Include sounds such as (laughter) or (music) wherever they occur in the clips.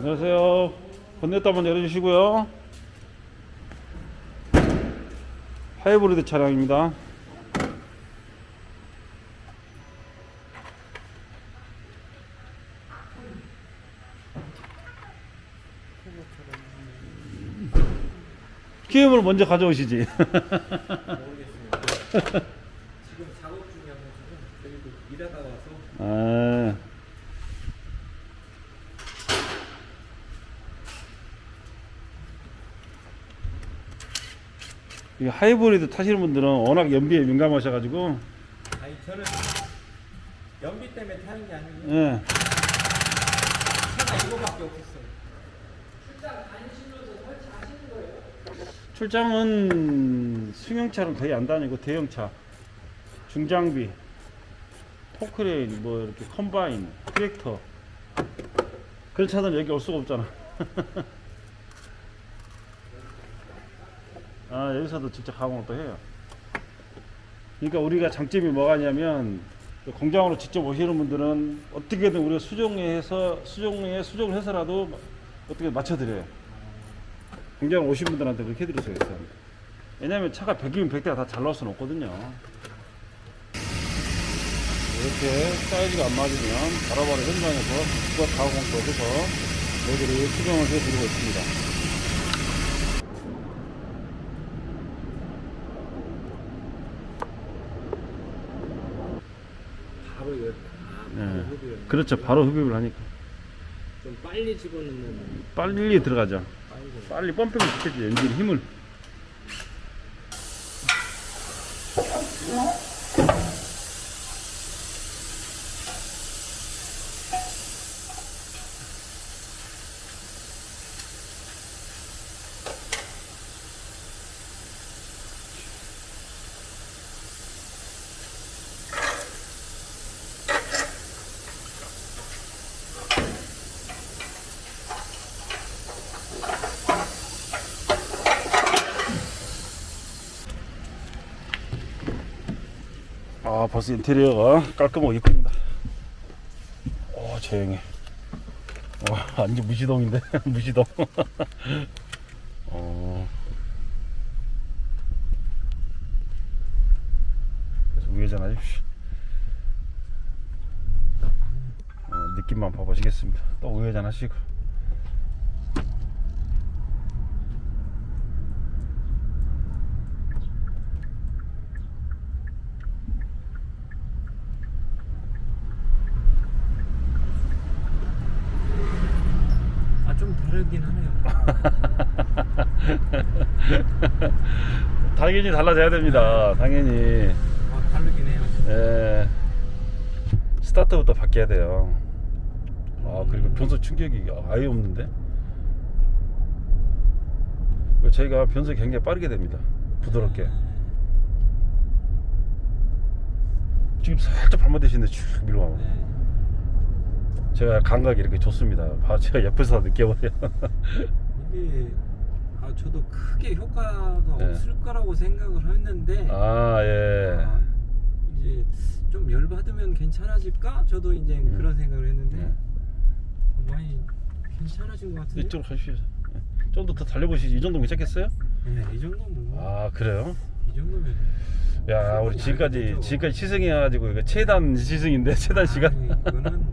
안녕하세요. 본넷 한번 열어주시고요. 하이브리드 차량입니다. 기름을 먼저 가져오시지. 모르겠습니다. 지금 작업 중이어가지고 저희도 일하다 와서 아, 이 하이브리드 타시는 분들은 워낙 연비에 민감하셔가지고 아니 저는 연비 때문에 타는 게 아니고 예. 차가 이거밖에 없었어요. 출장은 승용차는 거의 안 다니고 대형차, 중장비, 포크레인, 뭐 이렇게 컴바인, 트랙터 그런 차들은 여기 올 수가 없잖아. (laughs) 아 여기서도 직접 가공을 또 해요. 그러니까 우리가 장점이 뭐가냐면 그 공장으로 직접 오시는 분들은 어떻게든 우리가 수정해서 수정에 수정을 해서라도 어떻게 맞춰드려요. 공장 오신 분들한테 그렇게 해드릴 수가 있어요. 왜냐면 차가 100이면 100대가 다 잘 나올 수는 없거든요. 이렇게 사이즈가 안 맞으면 바로바로 현장에서 부가 가공도 해서 저희들이 수정을 해드리고 있습니다. 바로 이거 네. 바로 흡입을 그렇죠. 바로 흡입을 하니까. 좀 빨리 집어넣는 빨리 들어가죠. 빨리 좀 빨리 펌핑을 시켜줘 엔진 힘을. 아 벌써 인테리어가 깔끔하고 이쁩니다. 오 조용해. 와 완전 무시동인데 (laughs) 무시동. (laughs) 어. 그래서 우회전 하십시오. 어, 느낌만 봐보시겠습니다. 또 우회전 하시고. 아 좀 다르긴 하네요. (laughs) 당연히 달라져야 됩니다. 당연히. 아 다르긴 해요. 예. 스타트부터 바뀌어야 돼요. 아 그리고 변속 충격이 아예 없는데. 저희가 변속이 굉장히 빠르게 됩니다. 부드럽게. 지금 살짝 발맞으시는데 쭉 밀어와. 네. 제가 감각이 이렇게 좋습니다. 바 제가 옆에서 느껴봐요. 이게 아 저도 크게 효과가 네. 없을 거라고 생각을 했는데 아 예. 아, 이제 좀 열 받으면 괜찮아질까? 저도 이제 음. 그런 생각을 했는데 네. 어, 많이 괜찮아진 것 같은데. 이쪽으로 가십시오. 좀 더 더 달려보시지. 이 정도 괜찮겠어요? 네, 이 정도면 아 그래요? 이 정도면. 야 우리 지금까지 되죠. 지금까지 시승해가지고 이거 최단 시승인데 최단 시간. 아니, 이거는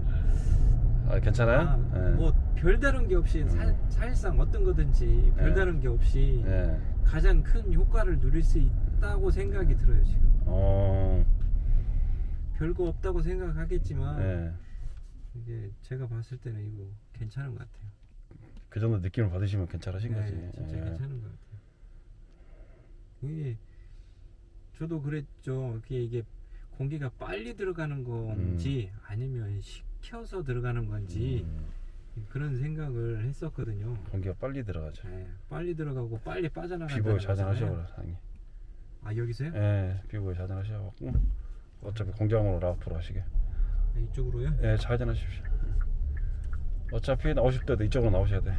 아 괜찮아요? 아, 예. 뭐 별다른 게 없이 사, 음. 사실상 어떤 거든지 별다른 게 없이 예. 가장 큰 효과를 누릴 수 있다고 생각이 들어요 지금. 어. 별거 없다고 생각하겠지만 예. 이게 제가 봤을 때는 이거 괜찮은 것 같아요. 그 정도 느낌을 받으시면 괜찮으신 네, 거지. 진짜 예. 괜찮은 것 같아요. 이게 저도 그랬죠. 이게 이게 공기가 빨리 들어가는 건지 아니면 식 혀서 들어가는 건지 음, 그런 생각을 했었거든요. 공기가 빨리 들어가죠. 네, 빨리 들어가고 빨리 빠져나간다. 비보에 자전하셔버려 상이. 아 여기서요? 예, 비보에 자전하셔갖고 어차피 공장으로 라프로 하시게. 네, 이쪽으로요? 예, 자전하십시오. 어차피 나오실 때도 이쪽으로 나오셔야 돼.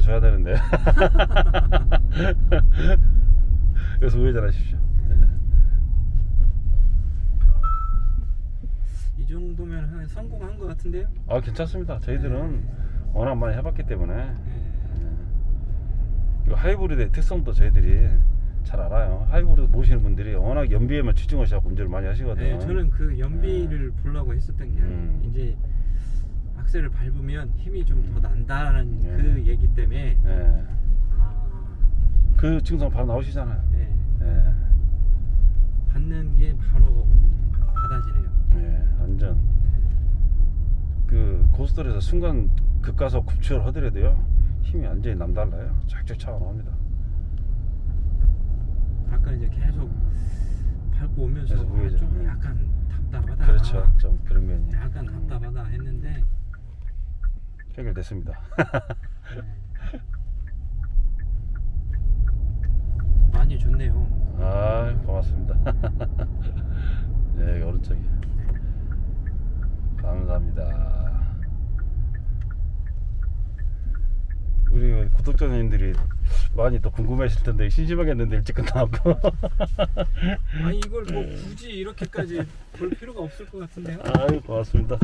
한 10분은 나와줘야 되는데. (laughs) 그래서 우회전 하십시오. 예. 이 정도면 한 성공한 것 같은데요? 아 괜찮습니다. 저희들은 워낙 많이 해봤기 때문에. 네. 이 하이브리드의 특성도 저희들이 잘 알아요. 하이브리드 모시는 분들이 워낙 연비에만 치중하셔서 운전을 많이 하시거든요. 네, 저는 그 연비를 보려고 했었던 게 음. 이제 악셀을 밟으면 힘이 좀 더 난다는 네. 그 얘기 때문에 예. 아, 그 증상 바로 나오시잖아요 네, 예. 받는 게 바로 받아지네요. 예, 완전 그 고속도로에서 순간 급가속 급추를 하더라도요 힘이 완전히 남달라요 쫙쫙 차가 나옵니다 아까 이제 계속 밟고 오면서 좀 약간 답답하다. 그렇죠 좀 그런 면이 약간 답답하다 했는데 해결됐습니다. 네. 많이 좋네요. 아 고맙습니다. (laughs) 네 오른쪽에. 감사합니다. 우리 구독자님들이 많이 또 궁금해하실 텐데 심심하겠는데 일찍 끝나고. (laughs) 아니 이걸 뭐 굳이 이렇게까지 볼 필요가 없을 것 같은데요? 아유 고맙습니다